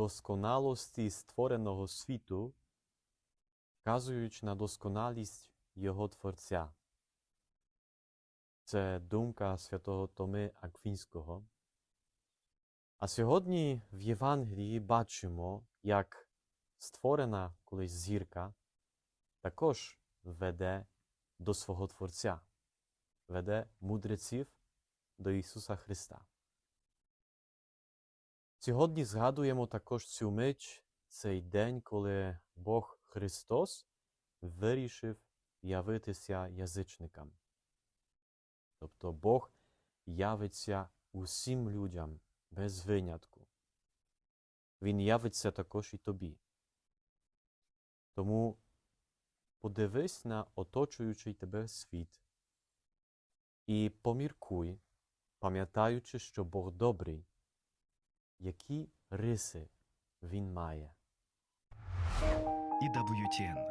досконалості створеного світу, вказуючи на досконалість його Творця. Це думка святого Томи Аквінського. А сьогодні в Євангелії бачимо, як створена колись зірка також веде до свого Творця, веде мудреців до Ісуса Христа. Сьогодні згадуємо також цю мить, цей день, коли Бог Христос вирішив явитися язичникам. Тобто Бог явиться усім людям без винятку. Він явиться також і тобі. Тому подивись на оточуючий тебе світ і поміркуй, пам'ятаючи, що Бог добрий, які риси Він має. EWTN